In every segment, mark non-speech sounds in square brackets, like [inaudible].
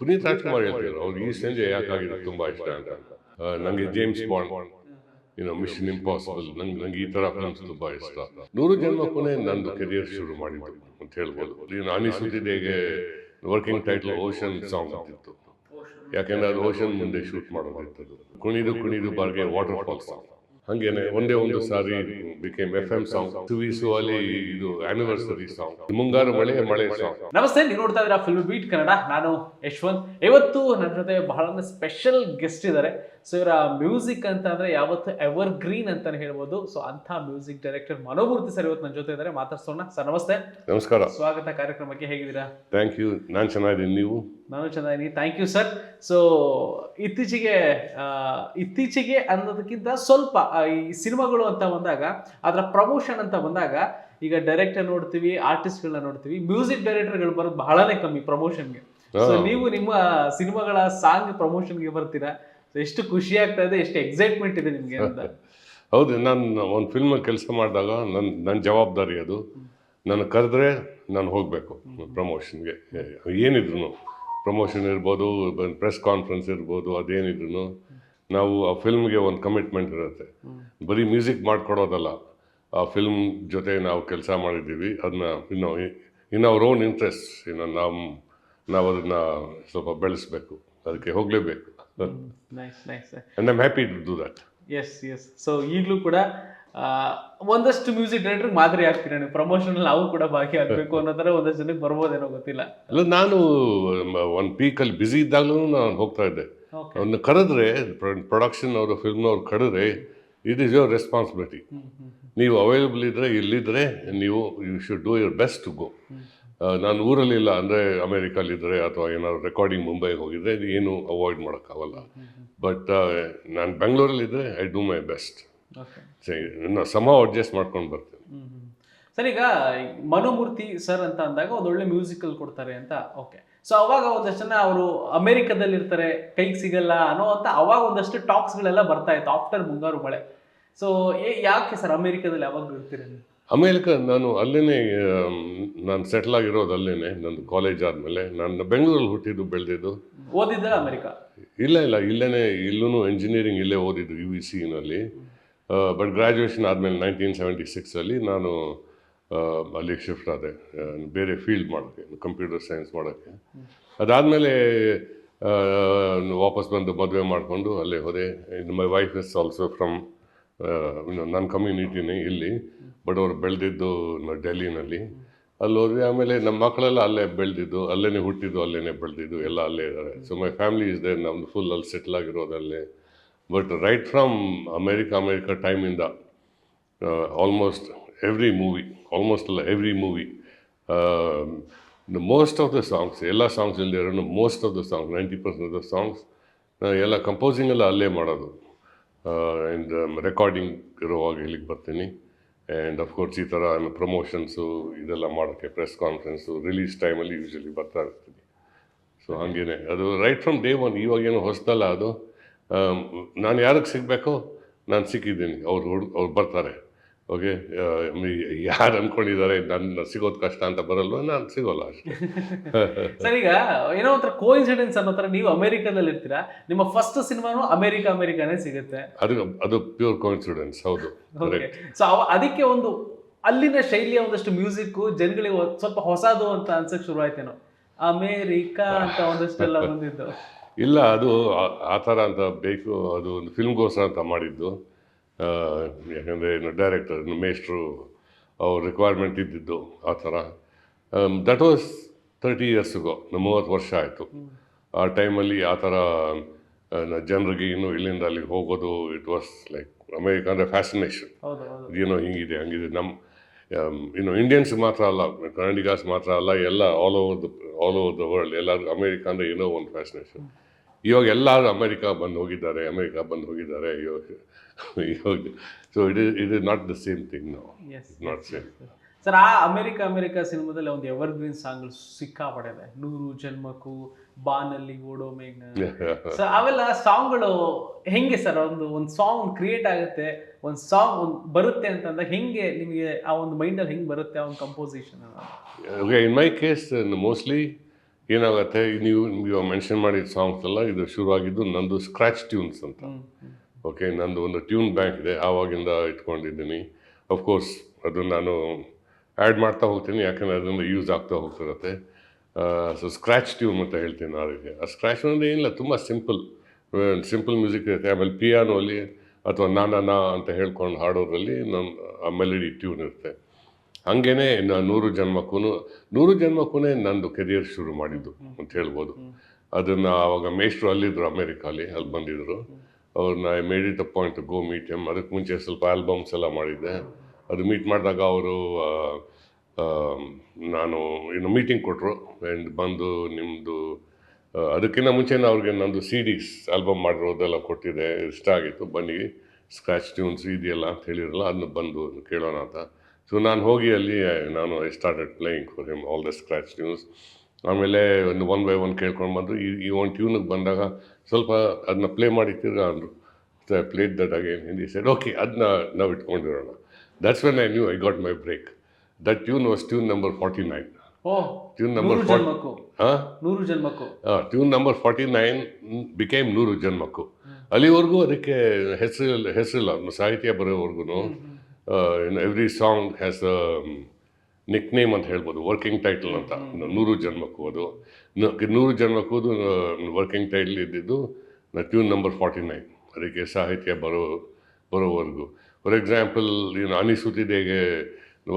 ಪುನೀತ್ ರಾಜ್ಕುಮಾರ್ ಹೇಳ್ತಿದ್ರು ಅವ್ರು ಈ ಸಂಜೆ ಯಾಕಾಗಿದ್ರು ತುಂಬ ಇಷ್ಟ ಅಂತ. ನನಗೆ ನಂಗೆ ಜೇಮ್ಸ್ ಬಾಂಡ್ ಏನೋ ಮಿಷನ್ ಇಂಪಾಸಿಬಲ್ ನಂಗೆ ನಂಗೆ ಈ ತರ ಫಿಲ್ಮ್ಸ್ ತುಂಬ ಇಷ್ಟ. ನೂರು ಜನ್ಮ ಕೊನೆ ನಂದು ಕೆರಿಯರ್ ಶುರು ಮಾಡಿದ್ದು ಅಂತ ಹೇಳ್ಬೋದು. ನೀನು ಅನಿಸುತ್ತಿದ್ದೆಗೆ ವರ್ಕಿಂಗ್ ಟೈಟ್ಲ್ ಓಷನ್ ಸಾಂಗ್ ಅಂತಿತ್ತು. ಯಾಕೆಂದ್ರೆ ಅದು ಓಷನ್ ಮುಂದೆ ಶೂಟ್ ಮಾಡೋದಿತ್ತು ಕುಣಿದು ಕುಣಿದು ಬಾರ್ಗೆ ವಾಟರ್ ಫಾಲ್ ಸಾಂಗ್ ಹಂಗೇನೆ ಒಂದೇ ಒಂದು ಸಾರಿ ಬಿಕೇಮ್ ಎಫ್ ಎಂ ಸಾಂಗ್ ಸುವಿಸು ಅಲ್ಲಿ ಇದು ಆನಿವರ್ಸರಿ ಸಾಂಗ್ ಮುಂಗಾರು ಮಳೆ ಮಳೆ ಸಾಂಗ್ ನಮಸ್ತೆ ನೀವು ನೋಡ್ತಾ ಇದ್ದೀರಾ ಫಿಲ್ಮ್ ಬೀಟ್ ಕನ್ನಡ ನಾನು ಯಶವಂತ್. ಇವತ್ತು ನನ್ನ ಜೊತೆ ಬಹಳ ಸ್ಪೆಷಲ್ ಗೆಸ್ಟ್ ಇದ್ದಾರೆ. ಸೊ ಇವರ ಮ್ಯೂಸಿಕ್ ಅಂತ ಅಂದ್ರೆ ಯಾವತ್ತು ಎವರ್ ಗ್ರೀನ್ ಅಂತಾನೆ ಹೇಳ್ಬೋದು. ಸೊ ಅಂತ ಮ್ಯೂಸಿಕ್ ಡೈರೆಕ್ಟರ್ ಮನೋಮೂರ್ತಿ ಸರ್ ಇವತ್ತು ನನ್ನ ಜೊತೆ ಇದ್ದಾರೆ. ಮಾತಾಡ್ಸೋಣ. ಸರ್ ನಮಸ್ತೆ. ನಮಸ್ಕಾರ. ಸ್ವಾಗತ ಕಾರ್ಯಕ್ರಮಕ್ಕೆ ಹೇಗಿದ್ದೀರಾ? ಥ್ಯಾಂಕ್ ಯು ನಾನು ಚೆನ್ನಾಗಿದ್ದೀನಿ. ನೀವು? ನಾನು ಚೆನ್ನಾಗಿದ್ದೀನಿ. ಥ್ಯಾಂಕ್ ಯು ಸರ್ ಸೊ ಇತ್ತೀಚೆಗೆ ಇತ್ತೀಚೆಗೆ ಅನ್ನೋದಕ್ಕಿಂತ ಸ್ವಲ್ಪ ಈ ಸಿನಿಮಾಗಳು ಅಂತ ಬಂದಾಗ ಅದರ ಪ್ರಮೋಷನ್ ಅಂತ ಬಂದಾಗ ಈಗ ಡೈರೆಕ್ಟರ್ ನೋಡ್ತೀವಿ ಆರ್ಟಿಸ್ಟ್ಗಳನ್ನ ನೋಡ್ತೀವಿ ಮ್ಯೂಸಿಕ್ ಡೈರೆಕ್ಟರ್ಗಳು ಬರೋದು ಬಹಳನೇ ಕಮ್ಮಿ ಪ್ರಮೋಷನ್ಗೆ ಸೊ. ನೀವು ನಿಮ್ಮ ಸಿನಿಮಾಗಳ ಸಾಂಗ್ ಪ್ರಮೋಷನ್ಗೆ ಬರ್ತೀರಾ? ಎಷ್ಟು ಖುಷಿ ಆಗ್ತಾ ಇದೆ ಎಷ್ಟು ಎಕ್ಸೈಟ್ಮೆಂಟ್ ಇದೆ ನಿಮಗೆ ಅಂತ. [laughs] ಹೌದು ನಾನು ಒಂದು ಫಿಲ್ಮ್ ಕೆಲಸ ಮಾಡಿದಾಗ ನನ್ನ ನನ್ನ ಜವಾಬ್ದಾರಿ ಅದು. ನನ್ನ ಕರೆದ್ರೆ ನಾನು ಹೋಗಬೇಕು ಪ್ರಮೋಷನ್ಗೆ ಏನಿದ್ರು ಪ್ರಮೋಷನ್ ಇರ್ಬೋದು ಪ್ರೆಸ್ ಕಾನ್ಫರೆನ್ಸ್ ಇರ್ಬೋದು ಅದೇನಿದ್ರು ನಾವು ಆ ಫಿಲ್ಮ್ಗೆ ಒಂದು ಕಮಿಟ್ಮೆಂಟ್ ಇರುತ್ತೆ. ಬರೀ ಮ್ಯೂಸಿಕ್ ಮಾಡಿಕೊಡೋದಲ್ಲ ಆ ಫಿಲ್ಮ್ ಜೊತೆ ನಾವು ಕೆಲಸ ಮಾಡಿದ್ದೀವಿ ಅದನ್ನ ಇನ್ನು ಇನ್ ಅವರ್ ಓನ್ ಇಂಟ್ರೆಸ್ಟ್ ಇನ್ನು ನಾವು ನಾವು ಅದನ್ನು ಸ್ವಲ್ಪ ಬೆಳೆಸ್ಬೇಕು ಅದಕ್ಕೆ ಹೋಗಲೇಬೇಕು. Nice nice I I'm happy to do that yes yes so ಈಗಲೂ ಕೂಡ ಒಂದಷ್ಟು ಮ್ಯೂಸಿಕ್ ಡೈರೆಕ್ಟರ್ ಮಾದರಿ ಆಗ್ತೀನಿ ನಾನು. ಪ್ರಮೋಷನ್ ನಾವು ಕೂಡ ಭಾಗಿಯಾಗಬೇಕು ಅನ್ನೋ ಥರ ಒಂದಷ್ಟು ಜನಕ್ಕೆ ಬರ್ಬೋದೇನೋ ಗೊತ್ತಿಲ್ಲ. ಅಲ್ಲ ನಾನು ಒಂದು ಪೀಕಲ್ಲಿ ಬ್ಯುಸಿ ಇದ್ದಾಗಲೂ ನಾನು ಹೋಗ್ತಾ ಇದ್ದೆ. ಅವ್ನು ಕರೆದ್ರೆ ಪ್ರೊಡಕ್ಷನ್ ಅವರು ಫಿಲ್ಮ್ನವ್ರು ಕರೆದ್ರೆ ಇಟ್ ಈಸ್ ಯುವರ್ ರೆಸ್ಪಾನ್ಸಿಬಿಲಿಟಿ ನೀವು ಅವೈಲೇಬಲ್ ಇದ್ದರೆ ಇಲ್ಲಿದ್ದರೆ ನೀವು you should do your best to go ನಾನು ಊರಲ್ಲಿಲ್ಲ ಅಂದರೆ ಅಮೇರಿಕಲ್ಲಿದ್ದರೆ ಅಥವಾ ಏನಾದ್ರು ರೆಕಾರ್ಡಿಂಗ್ ಮುಂಬೈಗೆ ಹೋಗಿದ್ರೆ ಇದು ಏನು ಅವಾಯ್ಡ್ ಮಾಡೋಕ್ಕಾಗಲ್ಲ. ಬಟ್ ನಾನು ಬೆಂಗಳೂರಲ್ಲಿದ್ದರೆ ಐ ಡೂ ಮೈ ಬೆಸ್ಟ್ ಸರಿ ಇನ್ನು ಸಮ ಅಡ್ಜಸ್ಟ್ ಮಾಡ್ಕೊಂಡು ಬರ್ತೇನೆ. ಸರ್ ಈಗ ಮನೋಮೂರ್ತಿ ಸರ್ ಅಂತ ಅಂದಾಗ ಒಂದು ಒಳ್ಳೆ ಮ್ಯೂಸಿಕಲ್ ಕೊಡ್ತಾರೆ ಅಂತ. ಓಕೆ ಸೊ ಅವಾಗ ಒಂದಷ್ಟು ಜನ ಅವರು ಅಮೇರಿಕದಲ್ಲಿರ್ತಾರೆ ಕೈಗೆ ಸಿಗಲ್ಲ ಅನ್ನೋ ಅಂತ ಅವಾಗ ಒಂದಷ್ಟು ಟಾಕ್ಸ್ಗಳೆಲ್ಲ ಬರ್ತಾ ಇತ್ತು ಆಫ್ಟರ್ ಮುಂಗಾರು ಮಳೆ. ಸೊ ಯಾಕೆ ಸರ್ ಅಮೆರಿಕದಲ್ಲಿ ಯಾವಾಗ ಇರ್ತೀರ ಅಮೇರಿಕ ನಾನು ಅಲ್ಲೇ ನಾನು ಸೆಟ್ಲ್ ಆಗಿರೋದು ಅಲ್ಲೇ ನಂದು ಕಾಲೇಜ್ ಆದಮೇಲೆ. ನಾನು ಬೆಂಗಳೂರಲ್ಲಿ ಹುಟ್ಟಿದ್ದು ಬೆಳೆದಿದ್ದು. ಓದಿದ್ದ ಅಮೆರಿಕ? ಇಲ್ಲ ಇಲ್ಲ ಇಲ್ಲೇ ಇಲ್ಲೂ ಇಂಜಿನಿಯರಿಂಗ್ ಇಲ್ಲೇ ಓದಿದ್ದು ಯು ವಿ ಸಿನಲ್ಲಿ ಬಟ್ ಗ್ರ್ಯಾಜುಯೇಷನ್ ಆದಮೇಲೆ ನೈನ್ಟೀನ್ ಸೆವೆಂಟಿ ಸಿಕ್ಸಲ್ಲಿ ನಾನು ಅಲ್ಲಿ ಅಲ್ಲಿಗೆ ಶಿಫ್ಟ್ ಆದೆ ಬೇರೆ ಫೀಲ್ಡ್ ಮಾಡೋಕ್ಕೆ ಕಂಪ್ಯೂಟರ್ ಸೈನ್ಸ್ ಮಾಡೋಕ್ಕೆ. ಅದಾದಮೇಲೆ ವಾಪಸ್ ಬಂದು ಮದುವೆ ಮಾಡಿಕೊಂಡು ಅಲ್ಲೇ ಹೋದೆ. My wife is also from ನನ್ನ ಕಮ್ಯುನಿಟಿನೇ ಇಲ್ಲಿ ಬಟ್ ಅವ್ರು ಬೆಳೆದಿದ್ದು ಡೆಲ್ಲಿನಲ್ಲಿ. ಅಲ್ಲಿ ಹೋದ್ವಿ ಆಮೇಲೆ ನಮ್ಮ ಮಕ್ಕಳೆಲ್ಲ ಅಲ್ಲೇ ಬೆಳೆದಿದ್ದು ಅಲ್ಲೇ ಹುಟ್ಟಿದ್ದು ಅಲ್ಲೇ ಬೆಳೆದಿದ್ದು, ಎಲ್ಲ ಅಲ್ಲೇ ಇದ್ದಾರೆ. So my family is there ನಮ್ಮದು ಫುಲ್ ಅಲ್ಲಿ settle ಆಗಿರೋದಲ್ಲೇ. But right from America America ಟೈಮಿಂದ almost every movie almost ಅಲ್ಲ every movie most of the songs ಎಲ್ಲ ಸಾಂಗ್ಸ್ ಇಲ್ಲದೆ ಇರೋ most of the songs ninety percent of the songs ಎಲ್ಲ composing ಎಲ್ಲ ಅಲ್ಲೇ ಮಾಡೋದು. ಆ್ಯಂಡ್ ರೆಕಾರ್ಡಿಂಗ್ ಇರುವಾಗ ಇಲ್ಲಿಗೆ ಬರ್ತೀನಿ. ಆ್ಯಂಡ್ ಅಫ್ಕೋರ್ಸ್ ಈ ಥರ ಪ್ರಮೋಷನ್ಸು ಇದೆಲ್ಲ ಮಾಡೋಕ್ಕೆ ಪ್ರೆಸ್ ಕಾನ್ಫರೆನ್ಸು ರಿಲೀಸ್ ಟೈಮಲ್ಲಿ ಯೂಶ್ವಲಿ ಬರ್ತಾ ಇರ್ತೀನಿ. ಸೊ ಹಾಗೇನೆ. ಅದು ರೈಟ್ ಫ್ರಮ್ ಡೇ ಒನ್ ಇವಾಗೇನು ಹೊಸದಲ್ಲ ಅದು ನಾನು ಯಾರಿಗೆ ಸಿಗಬೇಕೋ, ನಾನು ಸಿಕ್ಕಿದ್ದೀನಿ. ಅವ್ರು ಹುಡುಗ ಅವ್ರು ಬರ್ತಾರೆ. ಓಕೆ ಯಾರು ಅನ್ಕೊಂಡಿದ್ದಾರೆ ನನ್ನ ಸಿಗೋದು ಕಷ್ಟ ಅಂತ ಬರಲ್ವ? ನಾನು ಸಿಗೋಲ್ಲ ಅಷ್ಟೇ. [laughs] ಸರ್ ಈಗ ಏನೋ ಒಂಥರ ಕೋಇನ್ಸಿಡೆನ್ಸ್ ಅನ್ನೋ ಥರ ನೀವು ಅಮೇರಿಕಾದಲ್ಲಿ ಇರ್ತೀರಾ? ನಿಮ್ಮ ಫಸ್ಟ್ ಸಿನಿಮಾನು ಅಮೆರಿಕ ಅಮೆರಿಕಾನೇ ಸಿಗುತ್ತೆ. ಅದು ಅದು ಪ್ಯೂರ್ ಕಾನ್ಫಿಡೆನ್ಸ್ ಹೌದು. ಸೊ ಅದಕ್ಕೆ ಒಂದು ಅಲ್ಲಿನ ಶೈಲಿಯ ಒಂದಷ್ಟು ಮ್ಯೂಸಿಕ್ ಜನಗಳಿಗೆ ಸ್ವಲ್ಪ ಹೊಸದು ಅಂತ ಅನ್ಸಕ್ ಶುರು ಆಯ್ತೇನೋ ಅಮೇರಿಕಾ ಅಂತ ಒಂದಷ್ಟೆಲ್ಲ [laughs] ಬಂದಿದ್ದು. ಇಲ್ಲ ಅದು ಆ- ಆ ಥರ ಅಂತ ಬೇಕು ಅದು ಒಂದು ಫಿಲ್ಮ್ಗೋಸ್ಕರ ಅಂತ ಮಾಡಿದ್ದು. ಆ, ಏನು ಡೈರೆಕ್ಟರ್ ಮೇಸ್ಟ್ರು ಅವ್ರ ರಿಕ್ವೈರ್ಮೆಂಟ್ ಇದ್ದಿದ್ದು ಆ ಥರ. ದಟ್ ವಾಸ್ ತರ್ಟಿ ಇಯರ್ಸ್ಗೋ ಮೂವತ್ತು ವರ್ಷ ಆಯಿತು. ಆ ಟೈಮಲ್ಲಿ ಆ ಥರ ಜನರಿಗೆ ಇನ್ನೂ ಇಲ್ಲಿಂದ ಅಲ್ಲಿಗೆ ಹೋಗೋದು ಇಟ್ ವಾಸ್ ಲೈಕ್ ಅಮೇರಿಕಾ ಅಂದರೆ ಫ್ಯಾಸಿನೇಷನ್ ಏನೋ ಹಿಂಗಿದೆ ಹಂಗಿದೆ ನಮ್ಮ ಇನ್ನು ಇಂಡಿಯನ್ಸ್ ಮಾತ್ರ ಅಲ್ಲ ಕನ್ನಡಿಗಾಸ್ ಮಾತ್ರ ಅಲ್ಲ ಎಲ್ಲ all over the all over the world ಎಲ್ಲರೂ ಅಮೇರಿಕಾ ಅಂದರೆ ಏನೋ ಒಂದು ಫ್ಯಾಸಿನೇಷನ್ ಇವಾಗ ಎಲ್ಲರೂ ಅಮೇರಿಕಾ ಬಂದು ಹೋಗಿದ್ದಾರೆ ಅಮೇರಿಕಾ ಬಂದು ಹೋಗಿದ್ದಾರೆ ಇವಾಗ ಇವಾಗ so it is it is not the same thing ನಾವು ಎಸ್ ನಾಟ್ ಸೇಮ್ ಸರ್ ಆ ಅಮೆರಿಕ ಅಮೆರಿಕ ಸಿನಿಮಾದಲ್ಲಿ ಒಂದು ಎವರ್ ಗ್ರೀನ್ ಸಾಂಗ್ ಸಿಕ್ಕಾಪಡಿದೆ ನೂರು ಜನ್ಮಕ್ಕೂ ಬಾನಲ್ಲಿ ಓಡೋ ಮೇಘ ಸೊ [laughs] ಅವೆಲ್ಲ ಸಾಂಗ್ಗಳು ಹೆಂಗೆ ಸರ್ ಒಂದು ಒಂದು ಸಾಂಗ್ ಕ್ರಿಯೇಟ್ ಆಗುತ್ತೆ ಒಂದು ಸಾಂಗ್ ಒಂದು ಬರುತ್ತೆ ಅಂತಂದ್ರೆ ಹೆಂಗೆ ನಿಮಗೆ ಆ ಒಂದು ಮೈಂಡಲ್ಲಿ ಹೆಂಗೆ ಬರುತ್ತೆ ಆ ಒಂದು composition in my case mostly ಏನಾಗುತ್ತೆ? ನೀವು ನಿಮಗೆ ಮೆನ್ಷನ್ ಮಾಡಿದ ಸಾಂಗ್ಸ್ ಎಲ್ಲ ಇದು ಶುರುವಾಗಿದ್ದು ನಂದು ಸ್ಕ್ರ್ಯಾಚ್ ಟ್ಯೂನ್ಸ್ ಅಂತ. ಓಕೆ ನಂದು ಒಂದು ಟ್ಯೂನ್ ಬ್ಯಾಂಕ್ ಇದೆ. ಆವಾಗಿಂದ ಇಟ್ಕೊಂಡಿದ್ದೀನಿ. ಅಫ್ಕೋರ್ಸ್ ಅದು ನಾನು ಆ್ಯಡ್ ಮಾಡ್ತಾ ಹೋಗ್ತೀನಿ ಯಾಕಂದರೆ ಅದರಿಂದ ಯೂಸ್ ಆಗ್ತಾ ಹೋಗ್ತಿರುತ್ತೆ ಸೊ ಸ್ಕ್ರ್ಯಾಚ್ ಟ್ಯೂನ್ ಅಂತ ಹೇಳ್ತೀನಿ ಅದಕ್ಕೆ ಆ ಸ್ಕ್ರ್ಯಾಚ್ ಅಂದರೆ ಏನಿಲ್ಲ ತುಂಬ ಸಿಂಪಲ್ ಸಿಂಪಲ್ ಮ್ಯೂಸಿಕ್ ಇರುತ್ತೆ. ಆಮೇಲೆ ಪಿಯಾನೋಲಿ ಅಥವಾ ನಾನಾ ನಾ ಅಂತ ಹೇಳ್ಕೊಂಡು ಹಾಡೋದ್ರಲ್ಲಿ ನನ್ನ ಆ ಮೆಲಡಿ ಟ್ಯೂನ್ ಇರುತ್ತೆ. ಹಾಗೇನೆ ನಾನು ನೂರು ಜನ್ಮಕ್ಕೂ ನೂರು ಜನ್ಮಕ್ಕೂ ನಂದು ಕೆರಿಯರ್ ಶುರು ಮಾಡಿದ್ದು ಅಂತ ಹೇಳ್ಬೋದು. ಅದನ್ನು ಆವಾಗ ಮೇಷ್ಟ್ರು ಅಲ್ಲಿದ್ದರು ಅಮೇರಿಕಾಲಿ ಅಲ್ಲಿ ಬಂದಿದ್ದರು ಅವ್ರನ್ನ I made it a point go meet M ಅದಕ್ಕೆ ಮುಂಚೆ ಸ್ವಲ್ಪ ಆಲ್ಬಮ್ಸ್ ಎಲ್ಲ ಮಾಡಿದ್ದೆ. ಅದು ಮೀಟ್ ಮಾಡಿದಾಗ ಅವರು ನಾನು ಏನು ಮೀಟಿಂಗ್ ಕೊಟ್ಟರು ಆ್ಯಂಡ್ ಬಂದು ನಿಮ್ಮದು ಅದಕ್ಕಿಂತ ಮುಂಚೆನೇ ಅವ್ರಿಗೆ ನಂದು ಸಿ ಡಿಸ್ ಆಲ್ಬಮ್ ಮಾಡಿರೋದೆಲ್ಲ ಕೊಟ್ಟಿದೆ ಇಷ್ಟ ಆಗಿತ್ತು. ಬನ್ನಿ ಸ್ಕ್ರ್ಯಾಚ್ ಟ್ಯೂನ್ಸ್ ಇದೆಯಲ್ಲ ಅಂತ ಹೇಳಿರಲ್ಲ ಅದನ್ನ ಬಂದು ಕೇಳೋಣ ಅಂತ. ಸೊ ನಾನು ಹೋಗಿ ಅಲ್ಲಿ ನಾನು I started playing for him all the scratch tunes ಆಮೇಲೆ ಒಂದು ಒನ್ ಬೈ ಒನ್ ಕೇಳ್ಕೊಂಡು ಬಂದು ಈ ಈ ಒಂದು ಟ್ಯೂನಿಗೆ ಬಂದಾಗ ಸ್ವಲ್ಪ ಅದನ್ನ ಪ್ಲೇ ಮಾಡಿ ತಿರ್ಗಾ ಅಂದರು ಪ್ಲೇಟ್ ದಟ್ ಅಗೇನ್ ಹಿಂದಿ ಸೈಡ್ ಓಕೆ ಅದನ್ನ ನಾವು ಇಟ್ಕೊಂಡಿರೋಣ. That's when I knew I got my break that tune was tune number forty nine tune number ನೂರು ಫಾರ್ಟಿ ಜನ್ಮಕ್ಕೂ. ಹಾಂ? Tune number forty nine became ನೂರು ಜನ್ಮಕ್ಕು. ಅಲ್ಲಿವರೆಗೂ ಅದಕ್ಕೆ ಹೆಸರು ಹೆಸರಿಲ್ಲ ಸಾಹಿತ್ಯ ಬರೋವರೆಗೂ in every song has nickname ಅಂತ ಹೇಳ್ಬೋದು ವರ್ಕಿಂಗ್ ಟೈಟಲ್ ಅಂತ. ನೂರು ಜನ್ಮಕ್ಕೂ ಅದು. ನೂರು ಜನ್ಮಕ್ಕೂ ವರ್ಕಿಂಗ್ ಟೈಟಲ್ ಇದ್ದಿದ್ದು ಟ್ಯೂನ್ ನಂಬರ್ ಫಾರ್ಟಿ ನೈನ್ ಅದಕ್ಕೆ ಸಾಹಿತ್ಯ ಬರೋ ಬರೋವರೆಗೂ ಫಾರ್ ಎಕ್ಸಾಂಪಲ್ ಏನು ಅನಿಸುತ್ತಿದೆಗೆ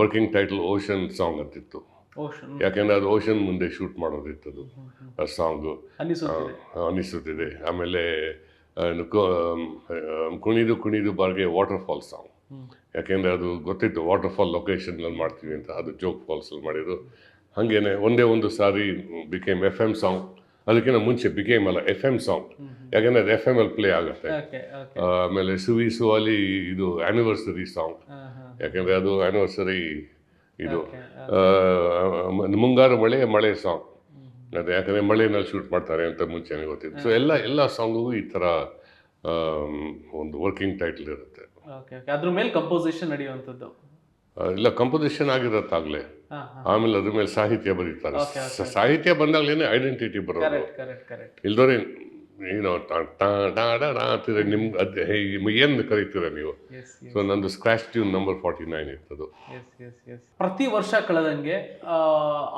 ವರ್ಕಿಂಗ್ ಟೈಟಲ್ ಓಷನ್ ಸಾಂಗ್ ಅಂತಿತ್ತು ಯಾಕೆಂದ್ರೆ ಅದು ಓಷನ್ ಮುಂದೆ ಶೂಟ್ ಮಾಡೋದಿತ್ತು ಅದು ಆ ಸಾಂಗು ಅನಿಸುತ್ತಿದೆ ಆಮೇಲೆ ಕುಣಿದು ಕುಣಿದು ಬಾರ್ಗೆ ವಾಟರ್ ಫಾಲ್ ಸಾಂಗ್. ಯಾಕೆಂದರೆ ಅದು ಗೊತ್ತಿತ್ತು ವಾಟರ್ ಫಾಲ್ ಲೊಕೇಶನ್ನಲ್ಲಿ ಮಾಡ್ತೀವಿ ಅಂತ ಅದು ಜೋಗ್ ಫಾಲ್ಸಲ್ಲಿ ಮಾಡಿದ್ದು. ಹಾಗೇನೆ ಒಂದೇ ಒಂದು ಸಾರಿ ಬಿಕೇಮ್ ಎಫ್ ಎಂ ಸಾಂಗ್ ಅದಕ್ಕಿಂತ ಮುಂಚೆ ಬಿಕೇಮ್ ಅಲ್ಲ ಎಫ್ ಎಂ ಸಾಂಗ್ ಯಾಕೆಂದರೆ ಅದು ಎಫ್ ಎಂ ಅಲ್ಲಿ ಪ್ಲೇ ಆಗುತ್ತೆ. ಆಮೇಲೆ ಸುವಿ ಸುವಾಲಿ ಇದು ಆ್ಯನಿವರ್ಸರಿ ಸಾಂಗ್ ಯಾಕೆಂದರೆ ಅದು ಆ್ಯನಿವರ್ಸರಿ ಇದು. ಮುಂಗಾರು ಮಳೆ ಮಳೆ ಸಾಂಗ್ ಅದು ಯಾಕಂದರೆ ಮಳೆನಲ್ಲಿ ಶೂಟ್ ಮಾಡ್ತಾರೆ ಅಂತ ಮುಂಚೆನೇ ಗೊತ್ತಿತ್ತು. ಸೊ ಎಲ್ಲ ಎಲ್ಲ ಸಾಂಗು ಈ ಥರ ಒಂದು ವರ್ಕಿಂಗ್ ಟೈಟ್ಲ್ ಇರುತ್ತೆ. ಓಕೆ ಓಕೆ ಅದ್ರ ಮೇಲೆ ಕಂಪೋಸಿಷನ್ ನಡೆಯುವಂಥದ್ದು. ಇಲ್ಲ ಕಂಪೋಸಿಷನ್ ಆಗಿರತ್ತಾಗ್ಲೇ ಆಮೇಲೆ ಅದ್ರ ಮೇಲೆ ಸಾಹಿತ್ಯ ಬರೀತಾರೆ. ಸಾಹಿತ್ಯ ಬಂದಾಗಲೇ ಐಡೆಂಟಿಟಿ ಬರೋದು. ಕರೆಕ್ಟ್ ಕರೆಕ್ಟ್ ಕರೆಕ್ಟ್ ಇಲ್ದೋರೆ ಏನೋ ಅಂತಿದ್ರೆ ನಿಮ್ಗೆ ಅದು ಏನು ಕರಿತೀರ ನೀವು? ಸೊ ನಂದು scratch tune number forty nine ಇರ್ತದು ಪ್ರತಿ ವರ್ಷ ಕಳೆದಂಗೆ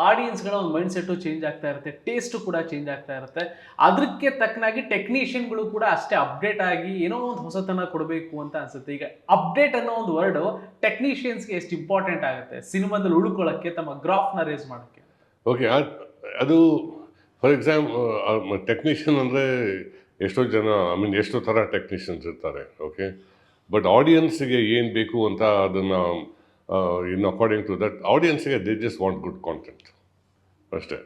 ಆಡಿಯನ್ಸ್ಗಳ ಒಂದು ಮೈಂಡ್ ಸೆಟ್ಟು ಚೇಂಜ್ ಆಗ್ತಾ ಇರುತ್ತೆ ಟೇಸ್ಟು ಕೂಡ ಚೇಂಜ್ ಆಗ್ತಾ ಇರುತ್ತೆ. ಅದಕ್ಕೆ ತಕ್ಕನಾಗಿ ಟೆಕ್ನಿಷಿಯನ್ಗಳು ಕೂಡ ಅಷ್ಟೇ ಅಪ್ಡೇಟ್ ಆಗಿ ಏನೋ ಒಂದು ಹೊಸತನ ಕೊಡಬೇಕು ಅಂತ ಅನ್ಸುತ್ತೆ. ಈಗ ಅಪ್ಡೇಟ್ ಅನ್ನೋ ಒಂದು ವರ್ಡು ಟೆಕ್ನಿಷಿಯನ್ಸ್ಗೆ ಎಷ್ಟು ಇಂಪಾರ್ಟೆಂಟ್ ಆಗುತ್ತೆ? ಸಿನಿಮಾದಲ್ಲಿ ಉಳ್ಕೊಳ್ಳೋಕ್ಕೆ ತಮ್ಮ ಗ್ರಾಫ್ನ ರೇಸ್ ಮಾಡೋಕ್ಕೆ. ಓಕೆ ಅದು ಫಾರ್ ಎಕ್ಸಾಂಪಲ್ ಟೆಕ್ನಿಷಿಯನ್ ಅಂದರೆ ಎಷ್ಟೋ ಜನ ಐ ಮೀನ್ ಎಷ್ಟೋ ಥರ ಟೆಕ್ನಿಷಿಯನ್ಸ್ ಇರ್ತಾರೆ ಓಕೆ ಬಟ್ ಆಡಿಯನ್ಸಿಗೆ ಏನು ಬೇಕು ಅಂತ ಅದನ್ನು in according to that ಆಡಿಯನ್ಸಿಗೆ they just want good content ಅಷ್ಟೇ.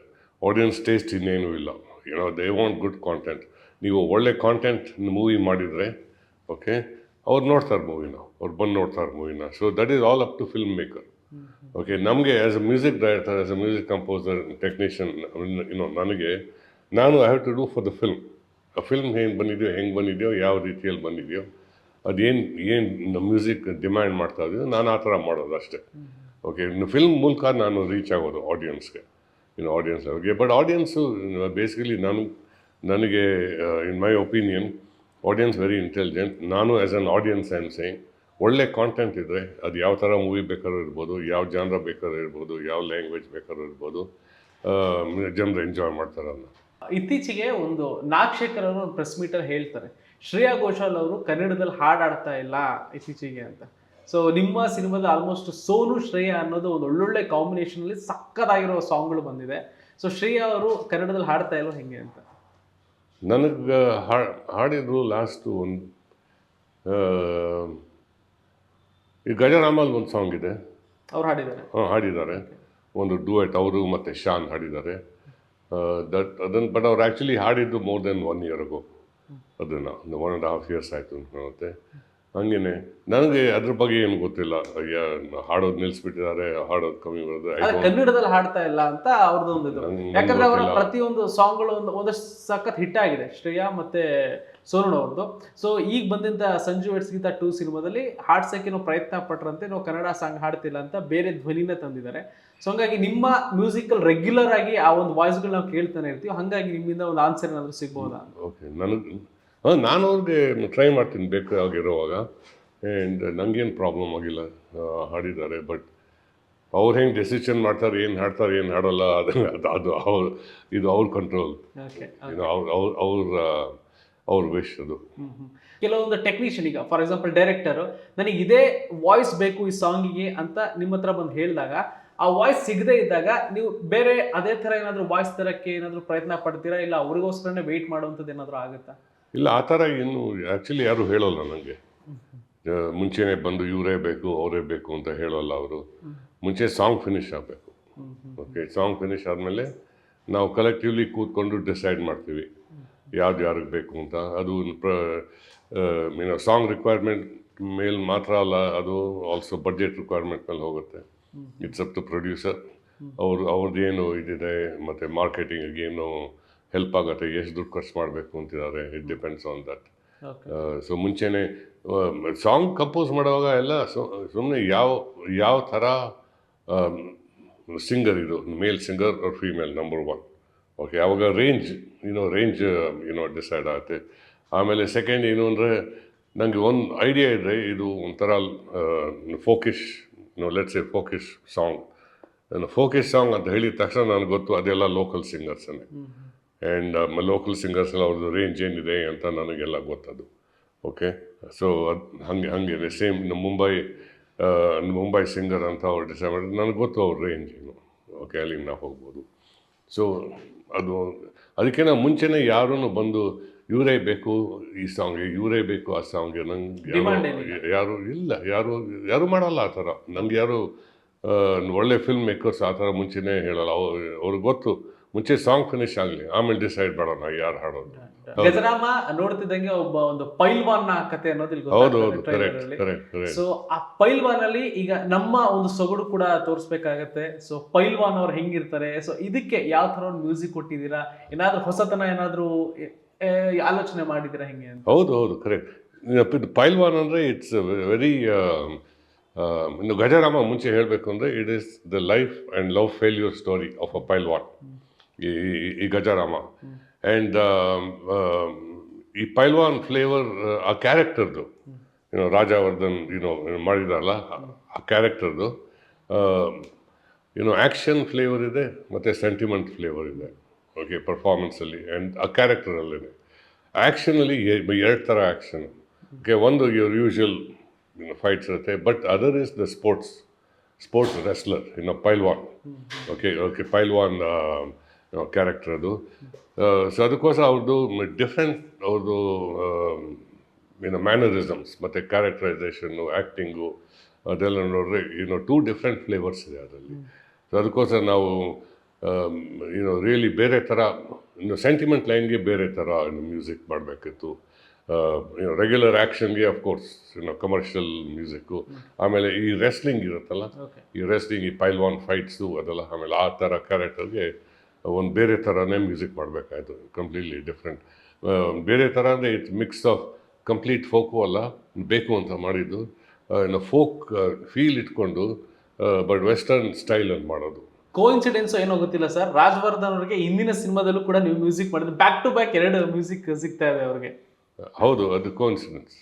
ಆಡಿಯನ್ಸ್ ಟೇಸ್ಟ್ ಇನ್ನೇನು ಇಲ್ಲ. ಏನೋ ದೇ ವಾಂಟ್ ಗುಡ್ ಕಾಂಟೆಂಟ್ ನೀವು ಒಳ್ಳೆ ಕಾಂಟೆಂಟ್ ಮೂವಿ ಮಾಡಿದರೆ ಓಕೆ ಅವ್ರು ನೋಡ್ತಾರೆ ಮೂವಿನ ಅವ್ರು ಬಂದು ನೋಡ್ತಾರೆ ಮೂವಿನ so that is all up to film maker okay ನಮಗೆ as a music director as a music composer technician ಇನ್ನೋ ನನಗೆ ನಾನು I have to do for the film ಆ ಫಿಲ್ಮ್ ಹೆಂಗೆ ಬಂದಿದೆಯೋ ಹೆಂಗೆ ಬಂದಿದೆಯೋ, ಯಾವ ರೀತಿಯಲ್ಲಿ ಬಂದಿದೆಯೋ, ಅದೇನು, ಏನು ಮ್ಯೂಸಿಕ್ ಡಿಮ್ಯಾಂಡ್ ಮಾಡ್ತಾ ಇದೆಯೋ, ನಾನು ಆ ಥರ ಮಾಡೋದು ಅಷ್ಟೇ. ಓಕೆ ಇನ್ನು ಫಿಲ್ಮ್ ಮೂಲಕ ನಾನು ರೀಚ್ ಆಗೋದು ಆಡಿಯನ್ಸ್ಗೆ ಇನ್ನು ಆಡಿಯನ್ಸ್ ಅವ್ರಿಗೆ. ಬಟ್ ಆಡಿಯನ್ಸು ಬೇಸಿಕಲಿ ನಾನು, ನನಗೆ in my opinion audience very intelligent ನಾನು as an audience I am saying ಒಳ್ಳೆ ಕಾಂಟೆಂಟ್ ಇದ್ದರೆ ಅದು ಯಾವ ಥರ ಮೂವಿ ಬೇಕಾದ್ರೂ ಇರ್ಬೋದು ಯಾವ ಜಾನ್ರ ಬೇಕಾದ್ರೂ ಇರ್ಬೋದು ಯಾವ ಲ್ಯಾಂಗ್ವೇಜ್ ಬೇಕಾದ್ರೂ ಇರ್ಬೋದು ಜನರು ಎಂಜಾಯ್ ಮಾಡ್ತಾರೆ ಅದನ್ನ. ಇತ್ತೀಚೆಗೆ ಒಂದು ನಾಗಶೇಖರ್ ಅವರು ಒಂದು ಪ್ರೆಸ್ ಮೀಟರ್ ಹೇಳ್ತಾರೆ ಶ್ರೇಯಾ ಘೋಷಾಲ್ ಅವರು ಕನ್ನಡದಲ್ಲಿ ಹಾಡಾಡ್ತಾ ಇಲ್ಲ ಇತ್ತೀಚೆಗೆ ಅಂತ. ಸೊ ನಿಮ್ಮ ಸಿನಿಮಾದ ಆಲ್ಮೋಸ್ಟ್ ಸೋನು ಶ್ರೇಯಾ ಅನ್ನೋದು ಒಂದು ಒಳ್ಳೊಳ್ಳೆ ಕಾಂಬಿನೇಷನಲ್ಲಿ ಸಕ್ಕತ್ತಾಗಿರೋ ಸಾಂಗ್ಗಳು ಬಂದಿದೆ. ಸೊ ಶ್ರೇಯಾ ಅವರು ಕನ್ನಡದಲ್ಲಿ ಹಾಡ್ತಾ ಇಲ್ಲ ಹೆಂಗೆ ಅಂತ? ನನಗೆ ಹಾಡಿದ್ರು ಲಾಸ್ಟು ಒಂದು ಈ ಗಜರಾಮಲ್ಲಿ ಒಂದು ಸಾಂಗ್ ಇದೆ. ಅವ್ರು ಹಾಡಿದ್ದಾರೆ. ಹಾಂ ಹಾಡಿದ್ದಾರೆ. ಒಂದು ಡುವೆಟ್ ಅವರು ಮತ್ತು ಶಾನ್ ಹಾಡಿದ್ದಾರೆ. ದಟ್ ಅದನ್ನು ಬಟ್ ಅವ್ರು actually ಹಾಡಿದ್ದು more than one year ago ಅದನ್ನು ಒಂದು ಒನ್ ಆ್ಯಂಡ್ ಹಾಫ್ ಇಯರ್ಸ್ ಆಯಿತು ಅಂತ ಕಾಣುತ್ತೆ ಹಂಗೇನೆ. ನನಗೆ ಅದ್ರ ಬಗ್ಗೆ ಏನು ಗೊತ್ತಿಲ್ಲ. ಅಯ್ಯ ಹಾಡೋದು ನಿಲ್ಸ್ಬಿಟ್ಟಿದ್ದಾರೆ ಹಾಡೋದು ಕಮ್ಮಿ ಬರೋದು ಕನ್ನಡದಲ್ಲಿ ಹಾಡ್ತಾ ಇಲ್ಲ ಅಂತ ಅವ್ರದ್ದು ಒಂದು ಇದು. ಯಾಕಂದ್ರೆ ಅವರ ಪ್ರತಿಯೊಂದು ಪ್ರತಿಯೊಂದು ಸಾಂಗ್ಗಳು ಒಂದು ಒಂದಷ್ಟು ಸಖತ್ ಹಿಟ್ ಆಗಿದೆ. ಶ್ರೇಯಾ ಮತ್ತೆ ಸೋನು ಅವ್ರದ್ದು. ಸೊ ಈಗ ಬಂದಂತ ಸಂಜು ವೆಟ್ಸ್ ಗೀತಾ ಟೂ ಸಿನಿಮಾದಲ್ಲಿ ಹಾಡ್ಸಕ್ಕೆ ನಾವು ಪ್ರಯತ್ನ ಪಟ್ರಂತೆ. ನಾವು ಕನ್ನಡ ಸಾಂಗ್ ಹಾಡ್ತಿಲ್ಲ ಅಂತ ಬೇರೆ ಧ್ವನಿನ ತಂದಿದ್ದಾರೆ. ಸೊ ಹಂಗಾಗಿ ನಿಮ್ಮ ಮ್ಯೂಸಿಕಲ್ ರೆಗ್ಯುಲರ್ ಆಗಿ ಆ ಒಂದು ವಾಯ್ಸ್ಗಳು ನಾವು ಕೇಳ್ತಾನೆ ಇರ್ತೀವಿ. ಹಂಗಾಗಿ ನಿಮ್ಮಿಂದ ಒಂದು ಆನ್ಸರ್ ಏನಾದ್ರು ಸಿಗ್ಬೋದಾ? ಓಕೆ ನನಗೆ ಹಾಂ ನಾನು ಅವ್ರಿಗೆ ಟ್ರೈ ಮಾಡ್ತೀನಿ ಬೇಕು ಆಗಿರುವಾಗ ಆ್ಯಂಡ್ ನನಗೇನು ಪ್ರಾಬ್ಲಮ್ ಆಗಿಲ್ಲ. ಹಾಡಿದ್ದಾರೆ ಬಟ್ ಅವ್ರು ಹೆಂಗೆ ಡೆಸಿಷನ್ ಮಾಡ್ತಾರೆ ಏನು ಹಾಡ್ತಾರೆ ಏನು ಹಾಡೋಲ್ಲ ಅದು ಅದು- ಅದು ಅವ್ರ ಇದು ಅವ್ರ ಕಂಟ್ರೋಲ್ ಅವ್ರ ಅವ್ರ ಅವ್ರ ಅವ್ರ ವಿಶ್ ಅದು. ಕೆಲವೊಂದು ಟೆಕ್ನಿಷಿಯನ್ ಈಗ ಫಾರ್ ಎಕ್ಸಾಂಪಲ್ ಡೈರೆಕ್ಟರ್ ನನಗೆ ಇದೇ ವಾಯ್ಸ್ ಬೇಕು ಈ ಸಾಂಗಿಗೆ ಅಂತ ನಿಮ್ಮ ಹತ್ರ ಬಂದು ಹೇಳಿದಾಗ ಆ ವಾಯ್ಸ್ ಸಿಗದೇ ಇದ್ದಾಗ ನೀವು ಬೇರೆ ಅದೇ ಥರ ಏನಾದರೂ ವಾಯ್ಸ್ ತರಕ್ಕೆ ಏನಾದರೂ ಪ್ರಯತ್ನ ಪಡ್ತೀರಾ? ಇಲ್ಲ ಅವ್ರಿಗೋಸ್ಕರನೇ ವೆಯ್ಟ್ ಮಾಡುವಂಥದ್ದು ಏನಾದರೂ ಆಗುತ್ತಾ? ಇಲ್ಲ ಆ ಥರ ಏನು ಆ್ಯಕ್ಚುಲಿ ಯಾರು ಹೇಳೋಲ್ಲ ನನಗೆ ಮುಂಚೆನೇ ಬಂದು ಇವರೇ ಬೇಕು ಅವರೇ ಬೇಕು ಅಂತ ಹೇಳೋಲ್ಲ ಅವರು. ಮುಂಚೆ ಸಾಂಗ್ ಫಿನಿಶ್ ಆಗಬೇಕು. ಓಕೆ ಸಾಂಗ್ ಫಿನಿಶ್ ಆದಮೇಲೆ ನಾವು ಕಲೆಕ್ಟಿವ್ಲಿ ಕೂತ್ಕೊಂಡು ಡಿಸೈಡ್ ಮಾಡ್ತೀವಿ. ಯಾವ್ದು ಯಾರಿಗೆ ಬೇಕು ಅಂತ. ಅದು ಪ್ರ ಸಾಂಗ್ ರಿಕ್ವೈರ್ಮೆಂಟ್ ಮೇಲೆ ಮಾತ್ರ ಅಲ್ಲ ಅದು ಆಲ್ಸೋ ಬಡ್ಜೆಟ್ ರಿಕ್ವೈರ್ಮೆಂಟ್ ಮೇಲೆ ಹೋಗುತ್ತೆ. ಇಟ್ಸ್ ಅಪ್ ಟು ಪ್ರೊಡ್ಯೂಸರ್ ಅವರು ಅವ್ರದ್ದು ಏನು ಇದಿದೆ ಮತ್ತು ಮಾರ್ಕೆಟಿಂಗಿಗೆ ಏನು ಹೆಲ್ಪ್ ಆಗುತ್ತೆ ಎಷ್ಟು ದುಡ್ಡು ಖರ್ಚು ಮಾಡಬೇಕು ಅಂತಿದ್ದಾರೆ it depends on that so ಮುಂಚೆನೆ ಸಾಂಗ್ ಕಂಪೋಸ್ ಮಾಡುವಾಗ ಎಲ್ಲ ಸುಮ್ಮನೆ ಯಾವ ಯಾವ ಥರ ಸಿಂಗರ್ ಇದು male singer or female number one okay ಯಾವಾಗ ರೇಂಜ್ ಏನೋ ರೇಂಜ್ ಏನೋ ಡಿಸೈಡ್ ಆಗುತ್ತೆ. ಆಮೇಲೆ ಸೆಕೆಂಡ್ ಏನು ಅಂದರೆ ನನಗೆ ಒಂದು ಐಡಿಯಾ ಇದೆ ಇದು ಒಂಥರ folkish let's a folkish song folkish song ಅಂತ ಹೇಳಿದ ತಕ್ಷಣ ನನಗೆ ಗೊತ್ತು ಅದೆಲ್ಲ ಲೋಕಲ್ ಸಿಂಗರ್ಸನ್ನೇ ಆ್ಯಂಡ್ ಲೋಕಲ್ ಸಿಂಗರ್ಸ್ ಎಲ್ಲ ಅವ್ರದ್ದು ರೇಂಜ್ ಏನಿದೆ ಅಂತ ನನಗೆಲ್ಲ ಗೊತ್ತದು. ಓಕೆ ಸೊ ಅದು ಹಂಗೆ ಹಂಗೆ ಸೇಮ್ ನಮ್ಮ ಮುಂಬೈ ಮುಂಬೈ ಸಿಂಗರ್ ಅಂತ ಅವ್ರು ಡಿಸೈಡ್ ಮಾಡಿದ್ರು. ನನಗೆ ಗೊತ್ತು ಅವ್ರ ರೇಂಜ್ ಏನು. ಓಕೆ ಅಲ್ಲಿಗೆ ನಾವು ಹೋಗ್ಬೋದು. ಸೊ ಅದು ಅದಕ್ಕಿಂತ ಮುಂಚೆನೇ ಯಾರೂ ಬಂದು ಇವರೇ ಬೇಕು ಈ ಸಾಂಗ್ಗೆ ಇವರೇ ಬೇಕು ಆ ಸಾಂಗ್ಗೆ ನಂಗೆ ಯಾರು ಇಲ್ಲ ಯಾರು ಯಾರು ಮಾಡಲ್ಲ ಆ ಥರ. ನಂಗೆ ಯಾರು ಒಳ್ಳೆ ಫಿಲ್ಮ್ ಮೇಕರ್ಸ್ ಆ ಥರ ಮುಂಚೆನೇ ಹೇಳಲ್ಲ. ಅವ್ರು ಅವ್ರಿಗೆ ಗೊತ್ತು. ಮುಂಚೆ ಸಾಂಗ್ ಫಿನಿಶ್ ಆಗಲಿ ಆಮೇಲೆ ಡಿಸೈಡ್ ಮಾಡೋಣ ಯಾರು ಹಾಡೋದು ಗಜರಾಮ ನೋಡ್ತಿದ್ದಂಗೆ ಒಬ್ಬ ಒಂದು ಪೈಲ್ವಾನ್ ಕತೆ ಅನ್ನೋದು ಇಲ್ಲಿ ಹೌದು ಹೌದು. ಕರೆಕ್ಟ್ ಸೊ ಆ ಪೈಲ್ವಾನ್ ಅಲ್ಲಿ ಈಗ ನಮ್ಮ ಒಂದು ಸೊಗಡು ಕೂಡ ತೋರಿಸ್ಬೇಕಾಗತ್ತೆ. ಸೊ ಪೈಲ್ವಾನ್ ಅವ್ರು ಹೆಂಗಿರ್ತಾರೆ? ಸೊ ಇದಕ್ಕೆ ಯಾವ ತರ ಒಂದು ಮ್ಯೂಸಿಕ್ ಕೊಟ್ಟಿದ್ದೀರಾ? ಏನಾದ್ರೂ ಹೊಸತನ ಏನಾದ್ರೂ ಆಲೋಚನೆ ಮಾಡಿದ್ದೀರಾ ಹೆಂಗೆ ಹೌದು ಹೌದು. ಕರೆಕ್ಟ್ ಪೈಲ್ವಾನ್ ಅಂದ್ರೆ ಇಟ್ಸ್ ವೆರಿ ಇನ್ನು ಗಜರಾಮ ಮುಂಚೆ ಹೇಳಬೇಕು ಅಂದರೆ it is the life and love failure story of a pailwan ಈ, ಈ- ಗಜಾರಾಮ. ಆ್ಯಂಡ್ ಈ ಪೈಲ್ವಾನ್ ಫ್ಲೇವರ್, ಆ ಕ್ಯಾರೆಕ್ಟರ್ದು ಏನೋ ರಾಜವರ್ಧನ್ ಏನೋ ಮಾಡಿದಾರಲ್ಲ, ಆ ಕ್ಯಾರೆಕ್ಟರ್ದು ಏನೋ ಆ್ಯಕ್ಷನ್ ಫ್ಲೇವರ್ ಇದೆ, ಮತ್ತು ಸೆಂಟಿಮೆಂಟ್ ಫ್ಲೇವರ್ ಇದೆ ಓಕೆ ಪರ್ಫಾರ್ಮೆನ್ಸಲ್ಲಿ ಆ್ಯಂಡ್ ಆ ಕ್ಯಾರೆಕ್ಟರಲ್ಲಿದೆ. ಆ್ಯಕ್ಷನಲ್ಲಿ ಎರಡು ಥರ ಆ್ಯಕ್ಷನ್ ಓಕೆ ಒಂದು ಯುವರ್ ಯೂಶುವಲ್ ಫೈಟ್ಸ್ ಇರುತ್ತೆ but other is the sports sports wrestler ಇನ್ನು pailwan. Okay okay pailwan character ಅದು. ಸೊ ಅದಕ್ಕೋಸ್ಕರ ಅವ್ರದ್ದು ಡಿಫ್ರೆಂಟ್ ಅವ್ರದ್ದು ಏನು ಮ್ಯಾನರಿಸಮ್ಸ್ ಮತ್ತು ಕ್ಯಾರೆಕ್ಟರೈಸೇಷನ್ನು ಆ್ಯಕ್ಟಿಂಗು ಅದೆಲ್ಲ ನೋಡಿದ್ರೆ ಏನೋ ಟೂ ಡಿಫ್ರೆಂಟ್ ಫ್ಲೇವರ್ಸ್ ಇದೆ ಅದರಲ್ಲಿ. ಸೊ ಅದಕ್ಕೋಸ್ಕರ ನಾವು ಏನೋ ರಿಯಲಿ ಬೇರೆ ಥರ ಇನ್ನು ಸೆಂಟಿಮೆಂಟ್ ಲೈನ್ಗೆ ಬೇರೆ ಥರ ಇನ್ನು ಮ್ಯೂಸಿಕ್ ಮಾಡಬೇಕಿತ್ತು. ಏನೋ ರೆಗ್ಯುಲರ್ ಆ್ಯಕ್ಷನ್ಗೆ ಅಫ್ಕೋರ್ಸ್ ಏನೋ ಕಮರ್ಷಿಯಲ್ ಮ್ಯೂಸಿಕ್ಕು ಆಮೇಲೆ ಈ ರೆಸ್ಲಿಂಗ್ ಇರುತ್ತಲ್ಲ ಈ ರೆಸ್ಲಿಂಗ್ ಈ ಪೈಲ್ವಾನ್ ಫೈಟ್ಸು ಅದೆಲ್ಲ ಆಮೇಲೆ ಆ ಥರ ಕ್ಯಾರೆಕ್ಟರ್ಗೆ ಒಂದು ಬೇರೆ ಥರನೇ ಮ್ಯೂಸಿಕ್ ಮಾಡಬೇಕಾಯ್ತು ಕಂಪ್ಲೀಟ್ಲಿ ಡಿಫ್ರೆಂಟ್ ಬೇರೆ ಥರ ಅಂದರೆ it's mix of complete folk ಅಲ್ಲ ಬೇಕು ಅಂತ ಮಾಡಿದ್ದು. ಇನ್ನು ಫೋಕ್ ಫೀಲ್ ಇಟ್ಕೊಂಡು ಬಟ್ ವೆಸ್ಟರ್ನ್ ಸ್ಟೈಲಲ್ಲಿ ಮಾಡೋದು. ಕೋಇನ್ಸಿಡೆನ್ಸ್ ಏನೋ ಗೊತ್ತಿಲ್ಲ ಸರ್ ರಾಜವರ್ಧನ್ ಅವರಿಗೆ ಹಿಂದಿನ ಸಿನಿಮಾದಲ್ಲೂ ಕೂಡ ನೀವು ಮ್ಯೂಸಿಕ್ ಮಾಡಿದ್ರೆ ಬ್ಯಾಕ್ ಟು ಬ್ಯಾಕ್ ಎರಡು ಮ್ಯೂಸಿಕ್ ಸಿಗ್ತಾ ಇದೆ ಅವ್ರಿಗೆ. ಹೌದು ಅದು coincidence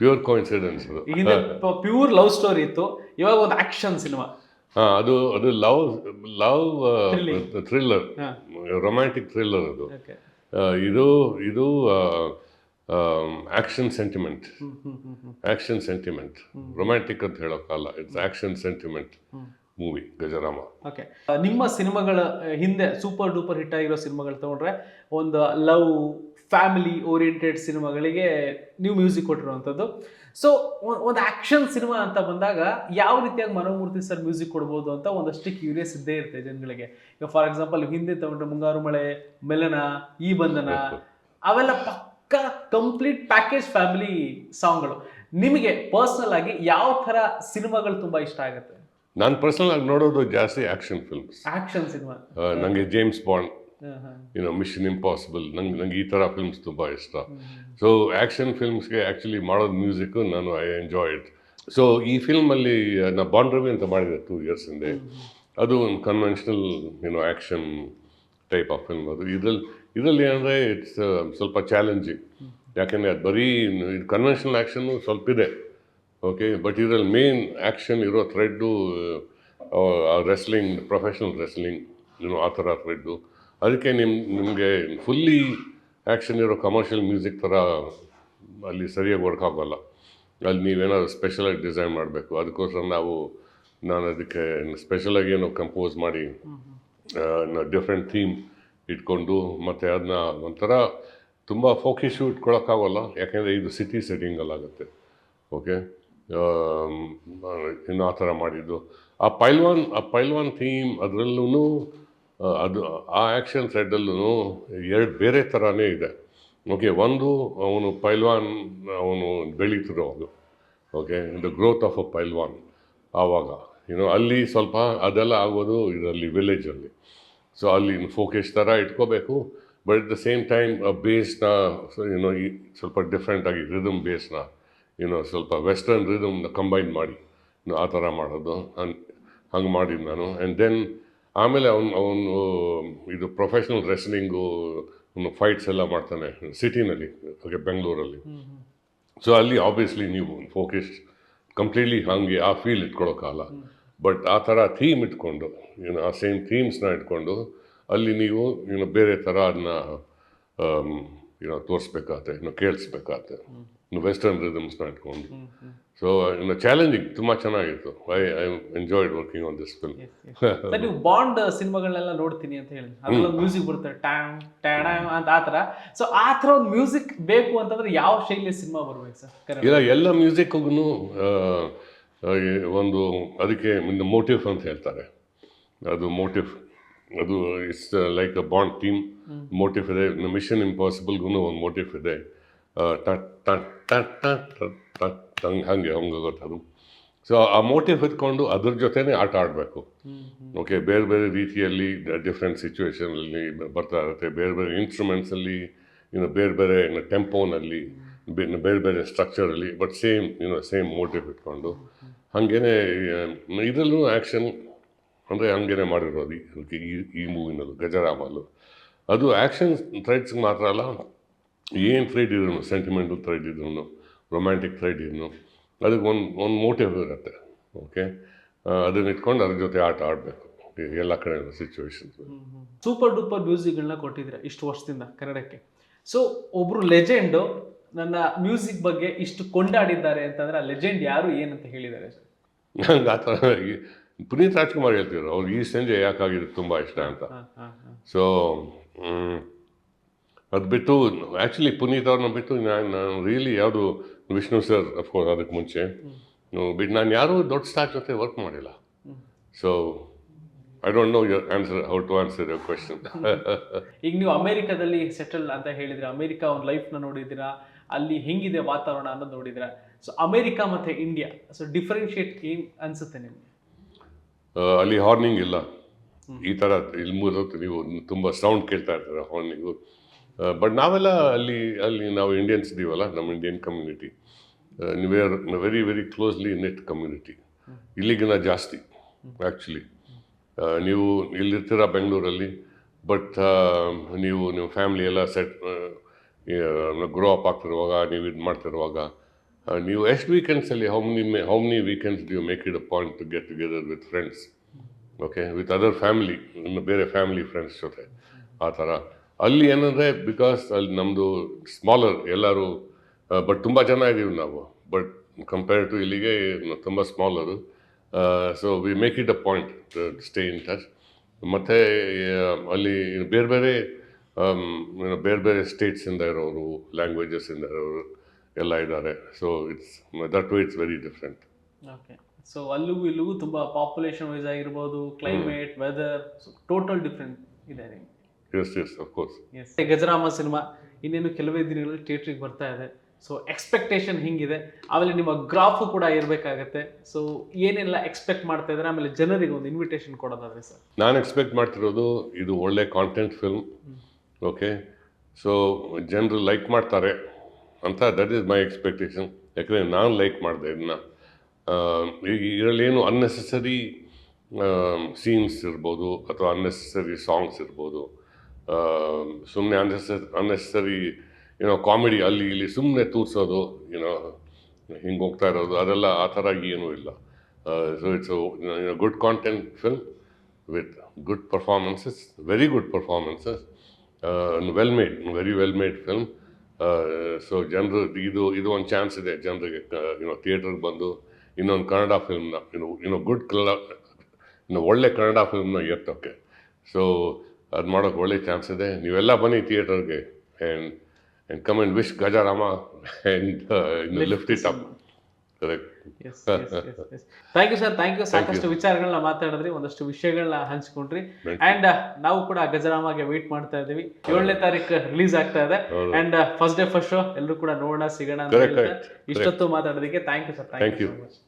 pure coincidence pure love story ಇತ್ತು. ಇವಾಗ ಒಂದು ಆಕ್ಷನ್ ಸಿನಿಮಾ. ಹಾಂ ಅದು ಅದು love love. Thriller. Romantic thriller ಅದು. ಇದು ಇದು action sentiment action sentiment romantic ಅಂತ ಹೇಳೋಕ್ಕಲ್ಲ it's action sentiment movie Gajarama okay ನಿಮ್ಮ ಸಿನಿಮಾಗಳ ಹಿಂದೆ ಸೂಪರ್ ಡೂಪರ್ ಹಿಟ್ ಆಗಿರೋ ಸಿನಿಮಾಗಳು ತಗೊಂಡ್ರೆ ಒಂದು ಲವ್ ಫ್ಯಾಮಿಲಿ ಓರಿಯೆಂಟೆಡ್ ಸಿನಿಮಾಗಳಿಗೆ ನೀವು ಮ್ಯೂಸಿಕ್ ಕೊಟ್ಟಿರುವಂಥದ್ದು. ಸೊ ಒಂದು ಆಕ್ಷನ್ ಸಿನಿಮಾ ಅಂತ ಬಂದಾಗ ಯಾವ ರೀತಿಯಾಗಿ ಮನೋಮೂರ್ತಿ ಸರ್ ಮ್ಯೂಸಿಕ್ ಕೊಡ್ಬೋದು ಅಂತ ಒಂದಷ್ಟು ಕ್ಯೂರಿಯಸ್ ಇದ್ದೇ ಇರುತ್ತೆ ಜನಗಳಿಗೆ. ಈಗ ಫಾರ್ ಎಕ್ಸಾಂಪಲ್ ಹಿಂದೆ ತಗೊಂಡ್ರೆ ಮುಂಗಾರು ಮಳೆ ಮೆಲನ ಈ ಬಂಧನ ಅವೆಲ್ಲ ಪಕ್ಕ ಕಂಪ್ಲೀಟ್ ಪ್ಯಾಕೇಜ್ ಫ್ಯಾಮಿಲಿ ಸಾಂಗ್ಗಳು ನಿಮಗೆ ಪರ್ಸ್ನಲ್ ಆಗಿ ಯಾವ ಥರ ಸಿನಿಮಾಗಳು ತುಂಬ ಇಷ್ಟ ಆಗುತ್ತೆ? ನಾನು ಪರ್ಸನಲ್ ಆಗಿ ನೋಡೋದು ಜಾಸ್ತಿ ಆ್ಯಕ್ಷನ್ ಫಿಲ್ಮ್ಸ್ ಆಕ್ಷನ್ ಸಿನಿಮಾ ನನಗೆ James Bond you know mission impossible ನಂಗೆ ನಂಗೆ ಈ ಥರ ಫಿಲ್ಮ್ಸ್ ತುಂಬ ಇಷ್ಟ. ಸೊ ಆ್ಯಕ್ಷನ್ ಫಿಲ್ಮ್ಸ್ಗೆ ಆ್ಯಕ್ಚುಲಿ ಮಾಡೋದು ಮ್ಯೂಸಿಕ್ಕು ನಾನು ಐ ಎಂಜಾಯ್ ಇಟ್ ಸೊ ಈ ಫಿಲ್ಮಲ್ಲಿ ನಾ ಬಾಂಡ್ ರವಿ ಅಂತ ಮಾಡಿದೆ ಟೂ ಇಯರ್ಸ್ ಹಿಂದೆ. ಅದು ಒಂದು ಕನ್ವೆನ್ಷನಲ್ ಏನೋ ಆ್ಯಕ್ಷನ್ ಟೈಪ್ ಆಫ್ ಫಿಲ್ಮ್ ಅದು. ಇದ್ರಲ್ಲಿ ಇದರಲ್ಲಿ ಏನಂದರೆ ಇಟ್ಸ್ ಸ್ವಲ್ಪ ಚಾಲೆಂಜಿಂಗ್ ಯಾಕೆಂದರೆ ಅದು ಬರೀ ಇದು ಕನ್ವೆನ್ಷನಲ್ ಆ್ಯಕ್ಷನ್ನು ಸ್ವಲ್ಪ ಇದೆ. ಓಕೆ ಬಟ್ ಇದರಲ್ಲಿ ಮೇನ್ ಆ್ಯಕ್ಷನ್ ಇರೋ ಥ್ರೆಡ್ಡು ರೆಸ್ಲಿಂಗ್ ಪ್ರೊಫೆಷ್ನಲ್ ರೆಸ್ಲಿಂಗ್ ಏನು ಆ ಥರ ಥ್ರೆಡ್ಡು ಅದಕ್ಕೆ ನಿಮ್ಮ ನಿಮಗೆ ಫುಲ್ಲಿ ಆ್ಯಕ್ಷನ್ ಇರೋ ಕಮರ್ಷಿಯಲ್ ಮ್ಯೂಸಿಕ್ ಥರ ಅಲ್ಲಿ ಸರಿಯಾಗಿ ವರ್ಕ್ ಆಗೋಲ್ಲ. ಅಲ್ಲಿ ನೀವೇನಾದ್ರು ಸ್ಪೆಷಲಾಗಿ ಡಿಸೈನ್ ಮಾಡಬೇಕು. ಅದಕ್ಕೋಸ್ಕರ ನಾವು ನಾನು ಅದಕ್ಕೆ ಸ್ಪೆಷಲಾಗಿ ಏನೋ ಕಂಪೋಸ್ ಮಾಡಿ ಡಿಫ್ರೆಂಟ್ ಥೀಮ್ ಇಟ್ಕೊಂಡು ಮತ್ತು ಅದನ್ನ ಒಂಥರ ತುಂಬ ಫೋಕಿಶು ಇಟ್ಕೊಳಕ್ಕಾಗಲ್ಲ ಯಾಕೆಂದರೆ ಇದು ಸಿಟಿ ಸೆಟ್ಟಿಂಗಲ್ಲಾಗುತ್ತೆ ಓಕೆ ಇನ್ನು ಆ ಥರ ಮಾಡಿದ್ದು. ಆ ಪೈಲ್ವಾನ್ ಆ ಪೈಲ್ವಾನ್ ಥೀಮ್ ಅದರಲ್ಲೂ ಅದು ಆ ಆ್ಯಕ್ಷನ್ ಸೈಡಲ್ಲೂ ಎರಡು ಬೇರೆ ಥರನೇ ಇದೆ. ಓಕೆ ಒಂದು ಅವನು ಪೈಲ್ವಾನ್, ಅವನು ಬೆಳೀತಿರೋದು okay the growth of a pailwan ಆವಾಗ. ಇನ್ನು ಅಲ್ಲಿ ಸ್ವಲ್ಪ ಅದೆಲ್ಲ ಆಗೋದು ಇದರಲ್ಲಿ ವಿಲೇಜಲ್ಲಿ ಸೊ ಅಲ್ಲಿ ಫೋಕಸ್ ಥರ ಇಟ್ಕೋಬೇಕು but at the same time ಬೇಸ್ನ ಏನೋ ಈ ಸ್ವಲ್ಪ ಡಿಫ್ರೆಂಟಾಗಿ ರಿದಮ್ ಬೇಸ್ನ ಏನೋ ಸ್ವಲ್ಪ ವೆಸ್ಟರ್ನ್ ರಿದಮ್ನ ಕಂಬೈನ್ ಮಾಡಿ ಆ ಥರ ಮಾಡೋದು. ಹಂಗೆ ಮಾಡಿದ್ದು ನಾನು. ಆ್ಯಂಡ್ ದೆನ್ ಆಮೇಲೆ ಅವನು ಅವನು ಇದು ಪ್ರೊಫೆಷ್ನಲ್ ರೆಸ್ಲಿಂಗು ಅವನು ಫೈಟ್ಸ್ ಎಲ್ಲ ಮಾಡ್ತಾನೆ ಸಿಟಿನಲ್ಲಿ ಓಕೆ ಬೆಂಗಳೂರಲ್ಲಿ. ಸೊ ಅಲ್ಲಿ ಆಬ್ವಿಯಸ್ಲಿ ನೀವು ಫೋಕಸ್ ಕಂಪ್ಲೀಟ್ಲಿ ಹಾಗೆ ಆ ಫೀಲ್ ಇಟ್ಕೊಳ್ಳೋಕ್ಕಲ್ಲ ಬಟ್ ಆ ಥರ ಥೀಮ್ ಇಟ್ಕೊಂಡು ಏನು ಆ ಸೇಮ್ ಥೀಮ್ಸ್ನ ಇಟ್ಕೊಂಡು ಅಲ್ಲಿ ನೀವು ಏನು ಬೇರೆ ಥರ ಅದನ್ನ ಏನೋ ತೋರಿಸ್ಬೇಕಾಗತ್ತೆ ಏನೋ ಕೇಳಿಸ್ಬೇಕಾಗತ್ತೆ. ವೆಸ್ಟರ್ನ್ ರಿದಮ್ಸ್ನ ಇಟ್ಕೊಂಡು ಸೊ ಇನ್ನು ಚಾಲೆಂಜಿಂಗ್ ತುಂಬ ಚೆನ್ನಾಗಿತ್ತು. I I enjoyed working on this film sir ನೀವು ಬಾಂಡ್ ಸಿನಿಮಾಗಳನ್ನೆಲ್ಲ ನೋಡ್ತೀನಿ ಅಂತ ಹೇಳಿ. ಮ್ಯೂಸಿಕ್ ಬರುತ್ತೆ. ಟ್ಯಾಮ್ ಟ್ಯಾಡಾಮ್ ಅಂತ ಆ ಥರ. ಸೊ ಆ ಥರ ಒಂದು ಮ್ಯೂಸಿಕ್ ಬೇಕು ಅಂತಂದ್ರೆ ಯಾವ ಶೈಲಿಯ ಸಿನಿಮಾ ಬರ್ಬೇಕು ಸರ್? ಇಲ್ಲ ಎಲ್ಲ ಮ್ಯೂಸಿಕ್ಗೂ ಒಂದು ಅದಕ್ಕೆ ಮೋಟಿವ್ ಅಂತ ಹೇಳ್ತಾರೆ. ಅದು ಮೋಟಿವ್ ಅದು it's like a Bond theme motive ಇದೆ. ಮಿಷನ್ ಇಂಪಾಸಿಬಲ್ಗೂ ಒಂದು ಮೋಟಿವ್ ಇದೆ. ಟಟ್ ಟಟ್ ಹಂಗೆ ಹಂಗೆ ಹಂಗೆ ಗೊತ್ತದು. ಸೊ ಆ ಮೋಟಿವ್ ಇಟ್ಕೊಂಡು ಅದ್ರ ಜೊತೆನೇ ಆಟ ಆಡಬೇಕು. ಓಕೆ ಬೇರೆ ಬೇರೆ ರೀತಿಯಲ್ಲಿ ಡಿಫ್ರೆಂಟ್ ಸಿಚುವೇಶನಲ್ಲಿ ಬರ್ತಾ ಇರುತ್ತೆ. ಬೇರೆ ಬೇರೆ ಇನ್ಸ್ಟ್ರೂಮೆಂಟ್ಸಲ್ಲಿ ಇನ್ನು ಬೇರೆ ಬೇರೆ ಟೆಂಪೋನಲ್ಲಿ ಬೇರೆ ಬೇರೆ ಸ್ಟ್ರಕ್ಚರಲ್ಲಿ ಬಟ್ ಸೇಮ್ ಇನ್ನು ಸೇಮ್ ಮೋಟಿವ್ ಇಟ್ಕೊಂಡು. ಹಾಗೇನೆ ಇದರಲ್ಲೂ ಆ್ಯಕ್ಷನ್ ಅಂದರೆ ಹಂಗೇನೆ ಮಾಡಿರೋದು. ಈ- ಈ ಮೂವಿನಲ್ಲೂ ಗಜರಾಮಲ್ಲೂ. ಅದು ಆ್ಯಕ್ಷನ್ ಥ್ರೆಡ್ಸ್ಗೆ ಮಾತ್ರ ಅಲ್ಲ ಏನು ಥ್ರೆಡ್ ಇದ್ರು ಸೆಂಟಿಮೆಂಟಲ್ ಥ್ರೆಡ್ ಇದ್ರು ರೊಮ್ಯಾಂಟಿಕ್ ಥ್ರೆಡ್ ಇದ್ರು ಅದಕ್ಕೆ ಒಂದು ಒಂದು ಮೋಟಿವ್ ಇರುತ್ತೆ ಓಕೆ ಅದನ್ನ ಇಟ್ಕೊಂಡು ಅದ್ರ ಜೊತೆ ಆಟ ಆಡಬೇಕು ಎಲ್ಲ ಕಡೆ ಸಿಚುವೇಶನ್ ಸೂಪರ್ ಡೂಪರ್ ಮ್ಯೂಸಿಕ್ಗಳನ್ನ ಕೊಟ್ಟಿದ್ದೀರಾ ಇಷ್ಟು ವರ್ಷದಿಂದ ಕನ್ನಡಕ್ಕೆ. ಸೊ ಒಬ್ಬರು ಲೆಜೆಂಡು ನನ್ನ ಮ್ಯೂಸಿಕ್ ಬಗ್ಗೆ ಇಷ್ಟು ಕೊಂಡಾಡಿದ್ದಾರೆ ಅಂತಂದ್ರೆ ಆ ಲೆಜೆಂಡ್ ಯಾರು ಏನಂತ ಹೇಳಿದ್ದಾರೆ? ಸರ್ ನಂಗೆ ಆ ಥರ ಪುನೀತ್ ರಾಜ್ಕುಮಾರ್ ಹೇಳ್ತಿದ್ರು ಅವ್ರು ಈ ಸಂಜೆ ಯಾಕಾಗಿದ್ದು ತುಂಬ ಇಷ್ಟ ಅಂತ. ಸೊ ಅದು ಬಿಟ್ಟು ಆ್ಯಕ್ಚುಲಿ ಪುನೀತ್ ಅವ್ರನ್ನ ಬಿಟ್ಟು ನಾನು ನಾನು ರಿಯಲಿ ಯಾವುದು ವಿಷ್ಣು ಸರ್ ಅಫ್ಕೋರ್ಸ್ ಅದಕ್ಕೆ ಮುಂಚೆ. ಬಿಟ್ಟು ನಾನು ಯಾರೂ ದೊಡ್ಡ ಸ್ಟಾರ್ ಜೊತೆ ವರ್ಕ್ ಮಾಡಿಲ್ಲ. So I don't know your answer how to answer your question ಈಗ ನೀವು ಅಮೇರಿಕಾದಲ್ಲಿ ಸೆಟಲ್ ಅಂತ ಹೇಳಿದ್ರೆ ಅಮೇರಿಕಾ ಒಂದು ಲೈಫ್ನ ನೋಡಿದ್ದೀರಾ? ಅಲ್ಲಿ ಹೆಂಗಿದೆ ವಾತಾವರಣ ಅಂತ ನೋಡಿದ್ದೀರಾ? ಸೊ ಅಮೇರಿಕಾ ಮತ್ತು ಇಂಡಿಯಾ ಸೊ ಡಿಫ್ರೆನ್ಷಿಯೇಟ್ ಏನು ಅನ್ಸುತ್ತೆ ನಿಮಗೆ? ಅಲ್ಲಿ ಹಾರ್ನಿಂಗ್ ಇಲ್ಲ. ಈ ಥರ ಇಲ್ಲಿ ಮೂರು ನೀವು ತುಂಬ ಸೌಂಡ್ ಕೇಳ್ತಾ ಇರ್ತಾರೆ ಹಾರ್ನಿಂಗು ಬಟ್ ನಾವೆಲ್ಲ ಅಲ್ಲಿ ಅಲ್ಲಿ ನಾವು ಇಂಡಿಯನ್ಸ್ ಇದೀವಲ್ಲ ನಮ್ಮ Indian community we're very very closely knit community ಇಲ್ಲಿಗಿನ ಜಾಸ್ತಿ ಆ್ಯಕ್ಚುಲಿ ನೀವು ಇಲ್ಲಿರ್ತೀರ ಬೆಂಗಳೂರಲ್ಲಿ ಬಟ್ ನೀವು ನಿಮ್ಮ ಫ್ಯಾಮಿಲಿ ಎಲ್ಲ ಸೆಟ್ ಗ್ರೋ ಅಪ್ ಆಗ್ತಿರುವಾಗ ನೀವು ಇದು ಮಾಡ್ತಿರುವಾಗ ನೀವು ಎಷ್ಟು ವೀಕೆಂಡ್ಸಲ್ಲಿ how many how many weekends do make it a point to get together with friends okay with other family ಬೇರೆ ಫ್ಯಾಮಿಲಿ ಫ್ರೆಂಡ್ಸ್ ಜೊತೆ ಆ ಥರ. ಅಲ್ಲಿ ಏನಂದರೆ ಬಿಕಾಸ್ ಅಲ್ಲಿ ನಮ್ಮದು ಸ್ಮಾಲರ್ ಎಲ್ಲರೂ ಬಟ್ ತುಂಬ ಜನ ಇದ್ದೀವಿ ನಾವು. ಬಟ್ ಕಂಪೇರ್ ಟು ಇಲ್ಲಿಗೆ ತುಂಬ smaller so we make it a point stay in touch ಮತ್ತು ಅಲ್ಲಿ ಬೇರೆ ಬೇರೆ ಬೇರೆ ಬೇರೆ ಸ್ಟೇಟ್ಸಿಂದ ಇರೋರು ಲ್ಯಾಂಗ್ವೇಜಸ್ಸಿಂದ ಇರೋರು ಎಲ್ಲ ಇದ್ದಾರೆ. So it's that way it's very different okay so ಅಲ್ಲಿಗೂ ಇಲ್ಲಿಗೂ ತುಂಬ ಪಾಪ್ಯುಲೇಷನ್ ವೈಸ್ ಆಗಿರ್ಬೋದು ಕ್ಲೈಮೇಟ್ ವೆದರ್ ಟೋಟಲ್ ಡಿಫ್ರೆಂಟ್ ಇದೆ yes yes of course yes Gajarama cinema ಇನ್ನೇನು ಕೆಲವೇ ದಿನಗಳಲ್ಲಿ ಥಿಯೇಟ್ರಿಗೆ ಬರ್ತಾ ಇದೆ. ಸೊ ಎಕ್ಸ್ಪೆಕ್ಟೇಷನ್ ಹಿಂಗಿದೆ. ಆಮೇಲೆ ನಿಮ್ಮ ಗ್ರಾಫು ಕೂಡ ಇರಬೇಕಾಗತ್ತೆ. ಸೊ ಏನೆಲ್ಲ ಎಕ್ಸ್ಪೆಕ್ಟ್ ಮಾಡ್ತಾ ಇದ್ದಾರೆ? ಆಮೇಲೆ ಜನರಿಗೆ ಒಂದು ಇನ್ವಿಟೇಷನ್ ಕೊಡೋದಾದ್ರೆ ಸರ್. ನಾನು ಎಕ್ಸ್ಪೆಕ್ಟ್ ಮಾಡ್ತಿರೋದು ಇದು ಒಳ್ಳೆ ಕಾಂಟೆಂಟ್ ಫಿಲ್ಮ್ ಓಕೆ ಸೊ ಜನರು ಲೈಕ್ ಮಾಡ್ತಾರೆ ಅಂತ ದಟ್ ಈಸ್ ಮೈ ಎಕ್ಸ್ಪೆಕ್ಟೇಷನ್ ಯಾಕಂದರೆ ನಾನು ಲೈಕ್ ಮಾಡಿದೆ ಇದನ್ನ ಈಗ ಇದರಲ್ಲೇನು ಅನ್ನೆಸೆಸರಿ ಸೀನ್ಸ್ ಇರ್ಬೋದು ಅಥವಾ ಅನ್ನೆಸೆಸರಿ ಸಾಂಗ್ಸ್ ಇರ್ಬೋದು. ಸುಮ್ಮನೆ ಅನ್ನೆಸರಿ ಅನ್ನೆಸರಿ ಏನೋ ಕಾಮಿಡಿ ಅಲ್ಲಿ ಇಲ್ಲಿ ಸುಮ್ಮನೆ ತೋರಿಸೋದು ಏನೋ ಹಿಂಗೆ ಹೋಗ್ತಾ ಇರೋದು, ಅದೆಲ್ಲ ಆ ಥರ ಏನೂ ಇಲ್ಲ so it's good content film with good performances very good performances well made very well made film. So ಜನರು, ಇದು ಇದು ಒಂದು ಚಾನ್ಸ್ ಇದೆ, ಜನರಿಗೆ ಏನೋ ಥಿಯೇಟ್ರಿಗೆ ಬಂದು ಇನ್ನೊಂದು ಕನ್ನಡ ಫಿಲ್ಮ್ನ ಇನ್ನು ಇನ್ನು ಗುಡ್ ಕನ್ನಡ ಇನ್ನು ಒಳ್ಳೆ ಕನ್ನಡ ಫಿಲ್ಮ್ನ ಎತ್ತೋಕ್ಕೆ ಸೊ ಅದು ಮಾಡೋಕ್ಕೆ ಒಳ್ಳೆ ಚಾನ್ಸ್ ಇದೆ. ನೀವೆಲ್ಲ ಬನ್ನಿ ಥಿಯೇಟರ್ಗೆ and and come and wish Gajarama and lift it up correct thank you sir thank you ಸಾಕಷ್ಟು ವಿಚಾರಗಳನ್ನ ಮಾತಾಡಿದ್ರಿ. ಒಂದಷ್ಟು ವಿಷಯಗಳನ್ನ ಹಂಚ್ಕೊಂಡ್ರಿ. ಅಂಡ್ ನಾವು ಕೂಡ ಗಜರಾಮಾಗೆ ವೇಟ್ ಮಾಡ್ತಾ ಇದೀವಿ ಏಳನೇ ತಾರೀಕು ರಿಲೀಸ್ ಆಗ್ತಾ ಇದೆ. And first day first show ಎಲ್ಲರೂ ಕೂಡ ನೋಡೋಣ ಸಿಗೋಣ ಇಷ್ಟೊತ್ತು ಮಾತಾಡೋದಕ್ಕೆ thank you sir thank you you. So much